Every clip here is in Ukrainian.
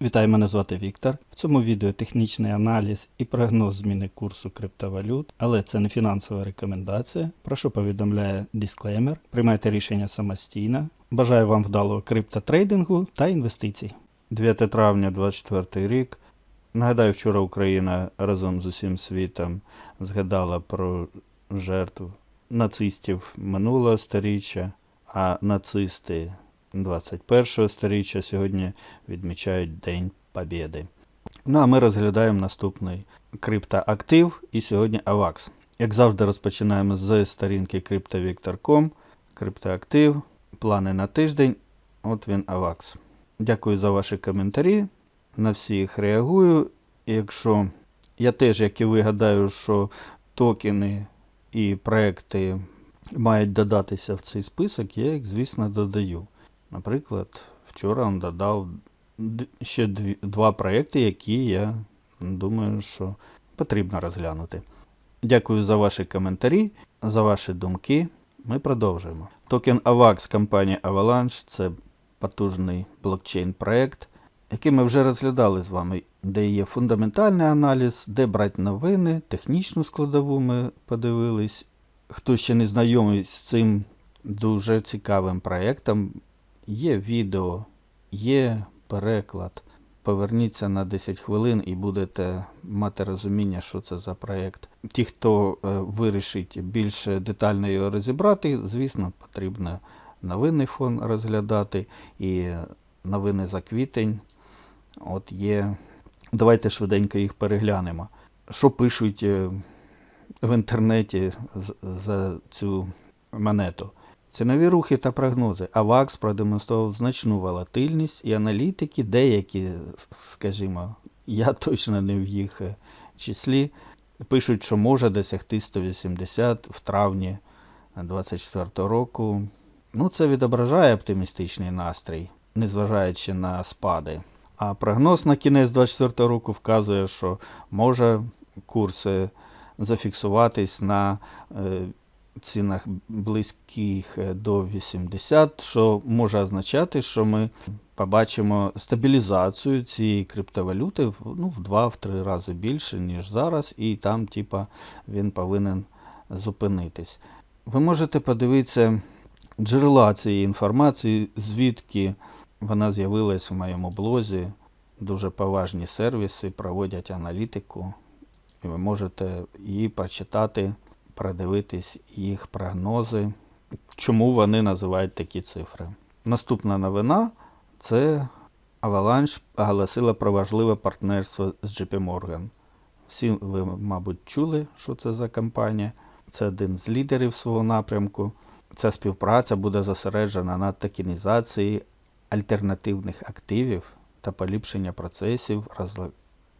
Вітаю, мене звати Віктор. В цьому відео технічний аналіз і прогноз зміни курсу криптовалют, але це не фінансова рекомендація. Прошу повідомляє дисклеймер. Приймайте рішення самостійно. Бажаю вам вдалого криптотрейдингу та інвестицій. 9 травня 2024 рік. Нагадаю, вчора Україна разом з усім світом згадала про жертв нацистів минулого сторіччя, а нацисти 21-го сторіччя сьогодні відмічають День Побєди. Ну а ми розглядаємо наступний криптоактив і сьогодні AVAX. Як завжди, розпочинаємо з сторінки CryptoVictor.com. Криптоактив, плани на тиждень. От він AVAX. Дякую за ваші коментарі. На всі їх реагую. Якщо я теж, як і ви, гадаю, що токени і проекти мають додатися в цей список, я їх, звісно, додаю. Наприклад, вчора він додав ще дві, два проекти, які я думаю, що потрібно розглянути. Дякую за ваші коментарі, за ваші думки. Ми продовжуємо. Токен AVAX компанії Avalanche це потужний блокчейн проект, який ми вже розглядали з вами, де є фундаментальний аналіз, де брати новини, технічну складову ми подивились. Хто ще не знайомий з цим дуже цікавим проектом, є відео, є переклад. Поверніться на 10 хвилин і будете мати розуміння, що це за проєкт. Ті, хто е, вирішить більш детально його розібрати, звісно, потрібно новинний фон розглядати і новини за квітень. От є. Давайте швиденько їх переглянемо. Що пишуть е, в інтернеті за цю монету? Цінові рухи та прогнози. AVAX продемонстрував значну волатильність і аналітики, деякі, скажімо, я точно не в їх е, числі, пишуть, що може досягти 180 в травні 2024 року. Ну, це відображає оптимістичний настрій, незважаючи на спади. А прогноз на кінець 2024 року вказує, що може курс е, зафіксуватись на е, цінах близьких е, до 80, що може означати, що ми побачимо стабілізацію цієї криптовалюти ну, в 2-3 рази більше, ніж зараз, і там, типа, він повинен зупинитись. Ви можете подивитися джерела цієї інформації, звідки вона з'явилась в моєму блозі. Дуже поважні сервіси проводять аналітику, і ви можете її прочитати, продивитись їх прогнози, чому вони називають такі цифри. Наступна новина це Avalanche оголосила про важливе партнерство з JP Morgan. Всі ви, мабуть, чули, що це за компанія. Це один з лідерів свого напрямку. Ця співпраця буде зосереджена на токенізації альтернативних активів та поліпшення процесів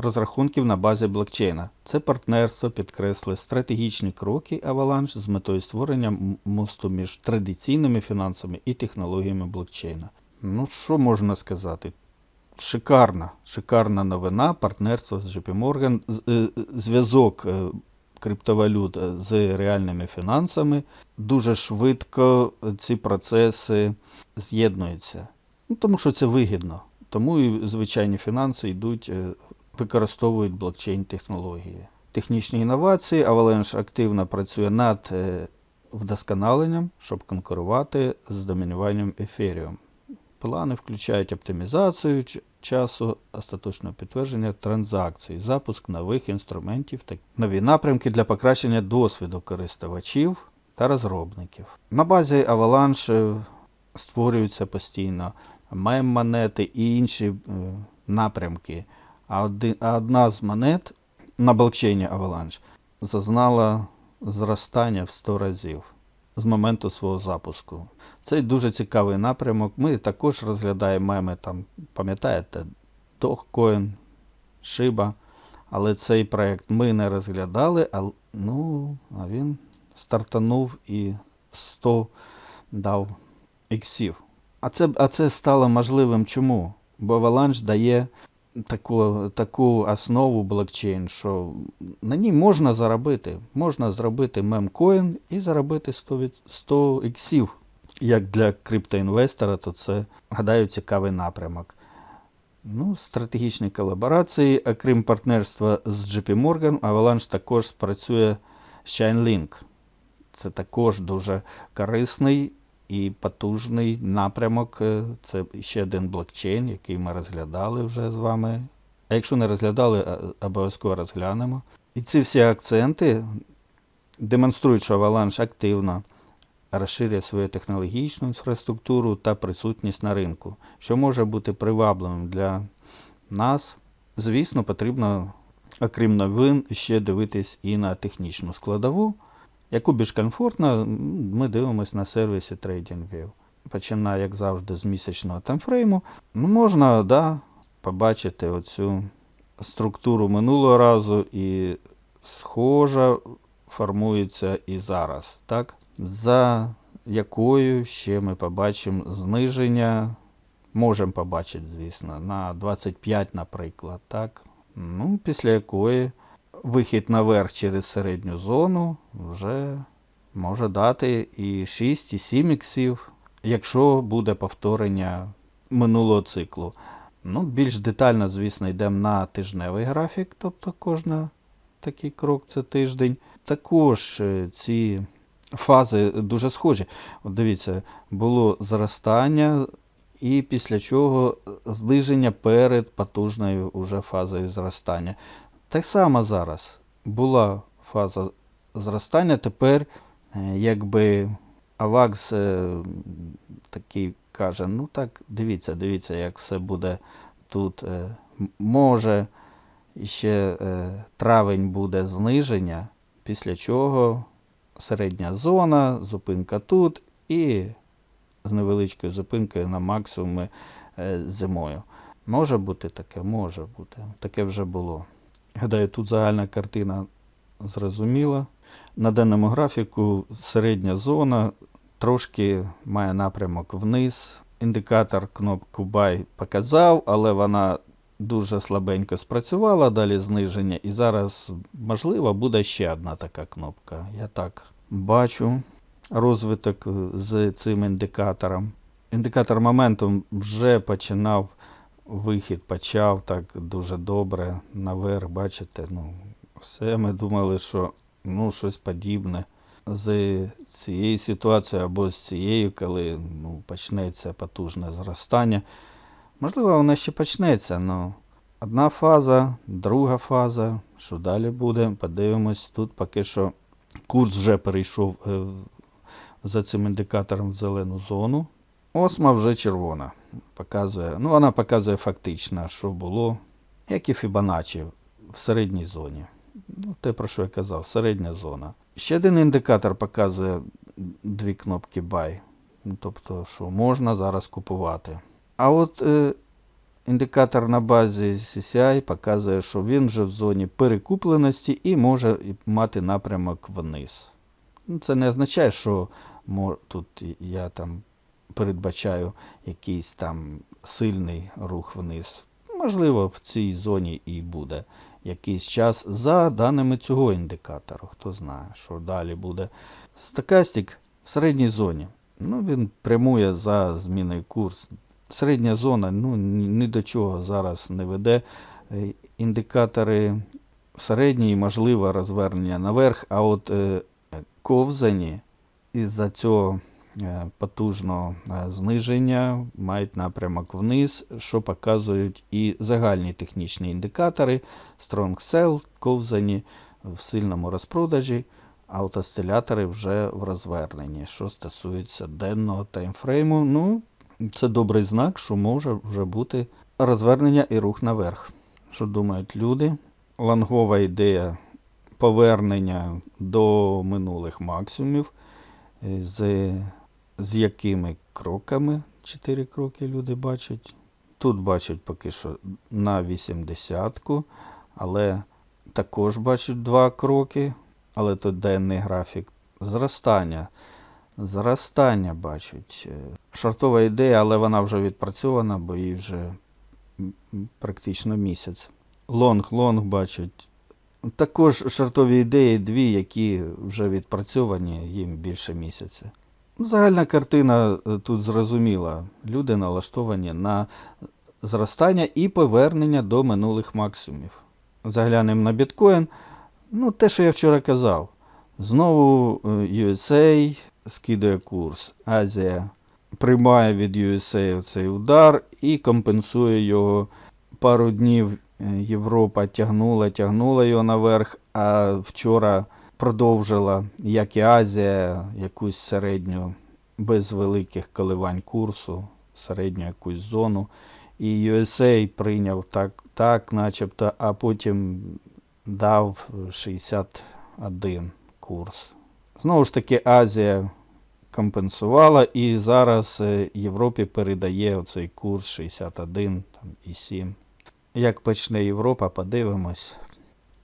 розрахунків на базі блокчейна. Це партнерство підкреслює стратегічні кроки Avalanche з метою створення мосту між традиційними фінансами і технологіями блокчейна. Ну, що можна сказати? Шикарна, шикарна новина, партнерство з JP Morgan, е, зв'язок е, криптовалют е, з реальними фінансами. Дуже швидко ці процеси з'єднуються. Ну, тому що це вигідно. Тому і звичайні фінанси йдуть, використовують блокчейн-технології. Технічні інновації. Avalanche активно працює над е, вдосконаленням, щоб конкурувати з домінуванням Ethereum. Плани включають оптимізацію часу, остаточного підтвердження транзакцій, запуск нових інструментів та нові напрямки для покращення досвіду користувачів та розробників. На базі Avalanche е, створюються постійно мем-монети і інші е, напрямки. А, одна з монет на блокчейні Avalanche зазнала зростання в 100 разів з моменту свого запуску. Це дуже цікавий напрямок. Ми також розглядаємо меми, там, пам'ятаєте, Dogecoin, Shiba. Але цей проект ми не розглядали, а, ну, а він стартанув і 100 дав іксів. А це, а це стало можливим чому? Бо Avalanche дає таку, таку основу блокчейн, що на ній можна заробити. Можна зробити мемкоін і заробити 100, від- 100 іксів. Як для криптоінвестора, то це, гадаю, цікавий напрямок. Ну, стратегічні колаборації, окрім партнерства з JP Morgan, Avalanche також спрацює з Chainlink. Це також дуже корисний і потужний напрямок. Е, Це ще один блокчейн, який ми розглядали вже з вами. А якщо не розглядали, обов'язково розглянемо. І ці всі акценти демонструють, що Avalanche активно розширює свою технологічну інфраструктуру та присутність на ринку, що може бути привабливим для нас. Звісно, потрібно, окрім новин, ще дивитись і на технічну складову, яку більш комфортно ми дивимося на сервісі TradingView. Починає, як завжди, з місячного таймфрейму. Можна да, побачити оцю структуру минулого разу і схожа формується і зараз. Так? За якою ще ми побачимо зниження, можемо побачити, звісно, на 25, наприклад. Так? Ну, після якої вихід наверх через середню зону вже може дати і 6, і 7 іксів, якщо буде повторення минулого циклу. Ну, більш детально, звісно, йдемо на тижневий графік, тобто кожна такий крок це тиждень. Також е, ці фази дуже схожі. От дивіться, було зростання, і після чого зниження перед потужною уже фазою зростання. Так само зараз була фаза зростання, тепер е, якби Авакс е, такий каже: ну так, дивіться, дивіться, як все буде тут. е, Може, ще травень буде зниження, після чого середня зона, зупинка тут і з невеличкою зупинкою на максимуми зимою. Може бути таке, може бути. Таке вже було. Гадаю, тут загальна картина зрозуміла. На даному графіку середня зона трошки має напрямок вниз. Індикатор кнопку Buy показав, але вона дуже слабенько спрацювала, далі зниження. І зараз, можливо, буде ще одна така кнопка. Я так бачу розвиток з цим індикатором. Індикатор моменту вже починав вихід, почав так дуже добре наверх. Бачите, ну, все ми думали, що ну, щось подібне з цією ситуацією або з цією, коли ну, почнеться потужне зростання. Можливо, воно ще почнеться, але одна фаза, друга фаза, що далі буде, подивимось. Тут поки що курс вже перейшов е, за цим індикатором в зелену зону. Осма вже червона. Показує, ну, вона показує фактично, що було, як і Фібоначчі в середній зоні. Ну, те, про що я казав, середня зона. Ще один індикатор показує дві кнопки Buy. Ну, Тобто, що можна зараз купувати. А от е, індикатор на базі CCI показує, що він вже в зоні перекупленості і може мати напрямок вниз. Ну, Це не означає, що тут я там передбачаю якийсь там сильний рух вниз. Можливо, в цій зоні і буде якийсь час за даними цього індикатору. Хто знає, що далі буде. Стокастик в середній зоні. Ну, він прямує за зміною курс. Середня зона ну, ні до чого зараз не веде. Е, Індикатори середній, можливо, розвернення наверх, а от е, ковзані із-за цього потужного е, зниження мають напрямок вниз, що показують і загальні технічні індикатори. Strong Sell, ковзані в сильному розпродажі, аутостилятори вже в розверненні. Що стосується денного таймфрейму, ну, це добрий знак, що може вже бути розвернення і рух наверх. Що думають люди? Лангова ідея повернення до минулих максимумів, е, з, з якими кроками, чотири кроки люди бачать. Тут бачать поки що на 80-ку, але також бачать два кроки, але тут денний графік. Зростання. Зростання бачать. Е, Шортова ідея, але вона вже відпрацьована, бо їй вже практично місяць. Лонг-лонг бачать. Також шортові ідеї дві, які вже відпрацьовані, їм більше місяця. Ну, Загальна картина е, тут зрозуміла. Люди налаштовані на зростання і повернення до минулих максимумів. Заглянемо на біткоін. Ну, те, що я вчора казав. Знову е, USA скидає курс. Азія приймає від USA цей удар і компенсує його. Пару днів е, Європа тягнула, тягнула його наверх, а вчора продовжила, як і Азія, якусь середню, без великих коливань курсу, середню якусь зону. І USA прийняв так, так, начебто, а потім дав 61 курс. Знову ж таки, Азія компенсувала, і зараз е, Європі передає оцей курс 61 там, і 7. Як почне Європа, подивимось.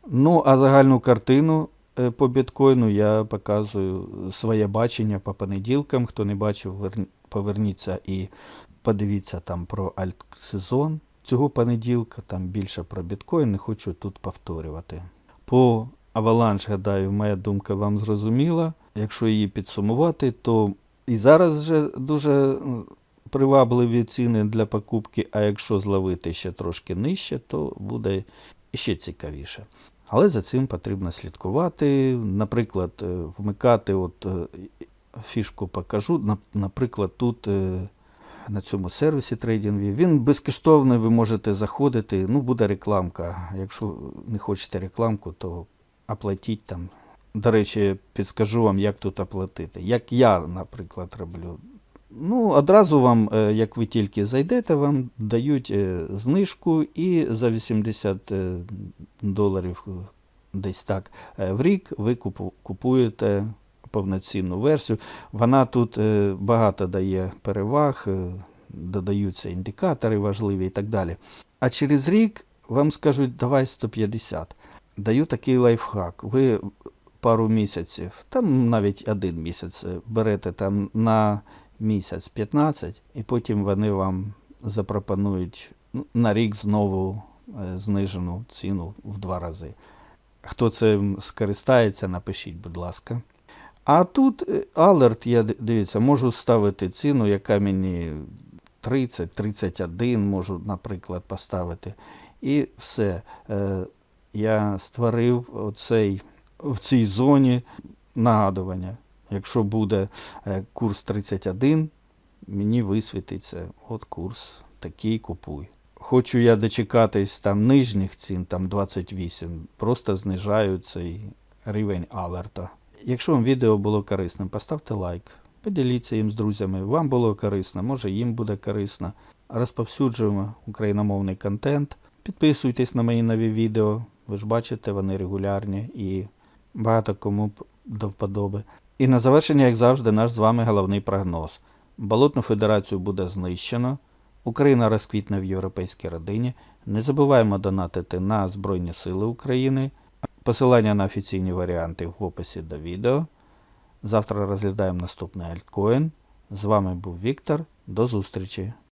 Ну, а загальну картину по біткоїну я показую своє бачення по понеділкам. Хто не бачив, поверніться і подивіться там про альт-сезон цього понеділка, там більше про біткоін, не хочу тут повторювати. По Avalanche, гадаю, моя думка вам зрозуміла. Якщо її підсумувати, то і зараз вже дуже привабливі ціни для покупки, а якщо зловити ще трошки нижче, то буде ще цікавіше. Але за цим потрібно слідкувати. Наприклад, е, вмикати, от е, фішку покажу. Наприклад, тут е, на цьому сервісі трейдингові. Він безкоштовний, ви можете заходити. Ну, буде рекламка. Якщо не хочете рекламку, то оплатіть там. До речі, підскажу вам, як тут оплатити. Як я, наприклад, роблю. Ну, одразу вам, е, як ви тільки зайдете, вам дають е, знижку і за 80 е, доларів, десь так, в рік ви купуєте повноцінну версію. Вона тут багато дає переваг, додаються індикатори важливі і так далі. А через рік вам скажуть, давай 150. Даю такий лайфхак. Ви пару місяців, там навіть один місяць берете там на місяць 15, і потім вони вам запропонують ну, на рік знову е, знижену ціну в два рази. Хто цим скористається, напишіть, будь ласка. А тут е, алерт, я дивіться, можу ставити ціну, яка мені 30, 31 можу, наприклад, поставити. І все. Е, Я створив оцей в цій зоні нагадування. Якщо буде е, курс 31, мені висвітиться, от курс такий купуй. Хочу я дочекатись там нижніх цін, там 28, просто знижаю цей рівень алерта. Якщо вам відео було корисним, поставте лайк, поділіться їм з друзями. Вам було корисно, може їм буде корисно. Розповсюджуємо україномовний контент. Підписуйтесь на мої нові відео. Ви ж бачите, вони регулярні і багато кому до вподоби. І на завершення, як завжди, наш з вами головний прогноз. Болотну федерацію буде знищено. Україна розквітне в європейській родині. Не забуваємо донатити на Збройні Сили України. Посилання на офіційні варіанти в описі до відео. Завтра розглядаємо наступний альткоін. З вами був Віктор. До зустрічі!